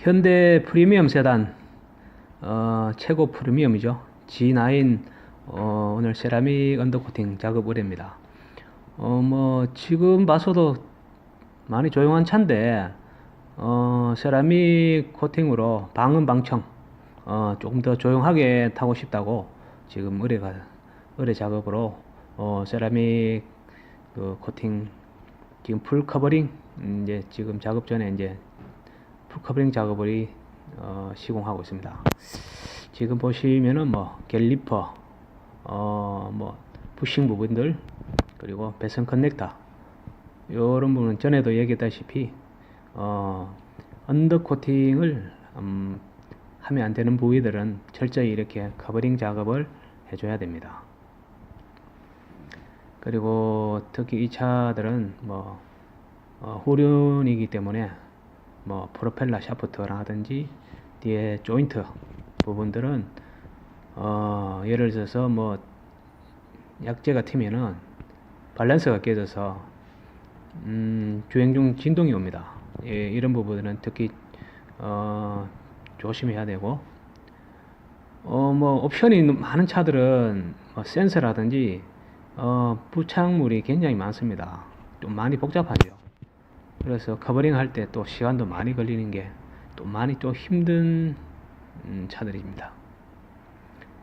현대 프리미엄 세단 어, 최고 프리미엄이죠. G9 어, 오늘 세라믹 언더코팅 작업 의뢰입니다. 어, 뭐 지금 봐서도 많이 조용한 차인데 어, 세라믹 코팅으로 방음 방청 어, 조금 더 조용하게 타고 싶다고 지금 의뢰가 의뢰 작업으로 어, 세라믹 그 코팅 지금 풀 커버링 음, 이제 지금 작업 전에 이제 풀 커버링 작업을 어, 시공하고 있습니다. 지금 보시면은 뭐 갤리퍼 어뭐 부싱 부분들 그리고 배선 커넥터 요런 부분은 전에도 얘기했다시피 어 언더 코팅을 음, 하면 안 되는 부위들은 철저히 이렇게 커버링 작업을 해줘야 됩니다. 그리고 특히 이 차들은 뭐 어, 후륜이기 때문에 뭐 프로펠러 샤프트라든지 뒤에 조인트 부분들은 어, 예를 들어서 뭐 약재가 튀면은 밸런스가 깨져서 음, 주행 중 진동이 옵니다. 예, 이런 부분들은 특히 어, 조심해야 되고 어, 뭐 옵션이 많은 차들은 뭐 센서라든지 어, 부착물이 굉장히 많습니다. 좀 많이 복잡하죠. 그래서 커버링 할 때 또 시간도 많이 걸리는 게 또 많이 또 힘든 음, 차들입니다.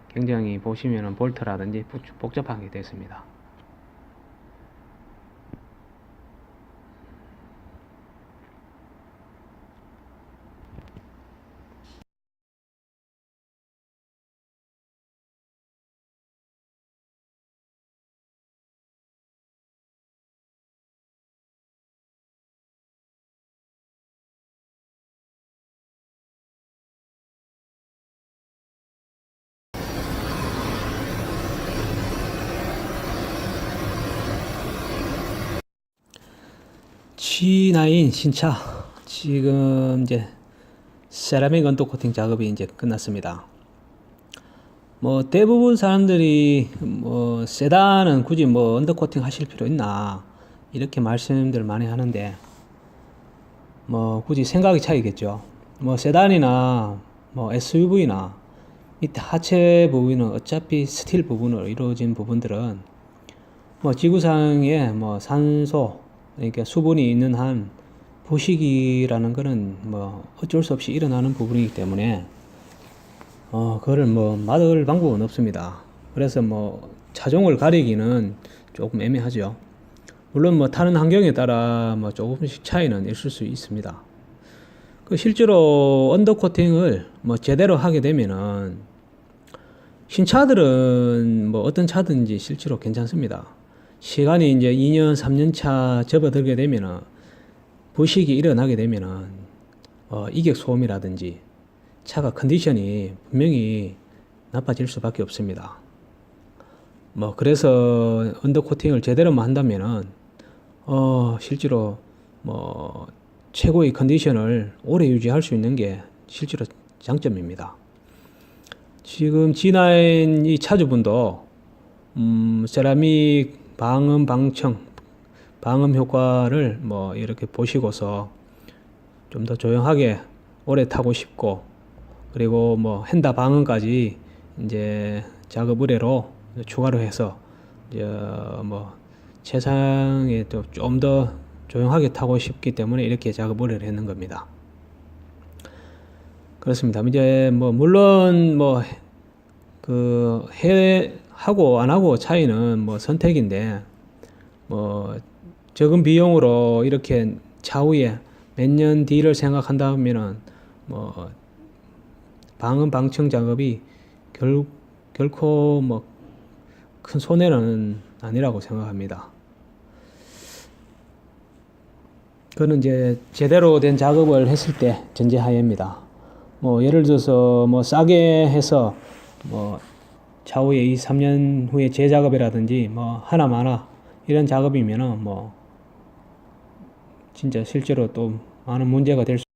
굉장히 보시면은 볼트라든지 복- 복잡하게 됐습니다. G9 신차 지금 이제 세라믹 언더 코팅 작업이 이제 끝났습니다. 뭐 대부분 사람들이 뭐 세단은 굳이 뭐 언더 코팅 하실 필요 있나 이렇게 말씀들 많이 하는데 뭐 굳이 생각이 차이겠죠. 뭐 세단이나 뭐 SUV나 밑에 하체 부분은 어차피 스틸 부분으로 이루어진 부분들은 뭐 지구상에 뭐 산소 그러니까 수분이 있는 한 부식이라는 거는 뭐 어쩔 수 없이 일어나는 부분이기 때문에 어 그거를 뭐 막을 방법은 없습니다. 그래서 뭐 차종을 가리기는 조금 애매하죠. 물론 뭐 타는 환경에 따라 뭐 조금씩 차이는 있을 수 있습니다. 그 실제로 언더 코팅을 뭐 제대로 하게 되면은 신차들은 뭐 어떤 차든지 실제로 괜찮습니다. 시간이 이제 2년, 3년 차 접어들게 되면은 부식이 일어나게 되면은 어, 이격 소음이라든지 차가 컨디션이 분명히 나빠질 수밖에 없습니다. 뭐 그래서 언더 코팅을 제대로만 한다면은 어 실제로 뭐 최고의 컨디션을 오래 유지할 수 있는 게 실제로 장점입니다. 지금 G9 이 차주분도 음, 세라믹 방음 방청 방음 효과를 뭐 이렇게 보시고서 좀 더 조용하게 오래 타고 싶고 그리고 뭐 핸다 방음까지 이제 작업 의뢰로 추가로 해서 이제 뭐 세상에 또 좀 더 조용하게 타고 싶기 때문에 이렇게 작업 의뢰를 했는 겁니다. 그렇습니다. 이제 뭐 물론 뭐 그 해 하고 안 하고 차이는 뭐 선택인데 뭐 적은 비용으로 이렇게 차후에 몇 년 뒤를 생각한다면은 뭐 방음 방청 작업이 결 결코 뭐 큰 손해는 아니라고 생각합니다. 그거는 이제 제대로 된 작업을 했을 때 전제하에입니다. 뭐 예를 들어서 뭐 싸게 해서 뭐 차후에 2, 3년 후에 재작업이라든지 뭐 하나 마나 이런 작업이면은 뭐 진짜 실제로 또 많은 문제가 될 수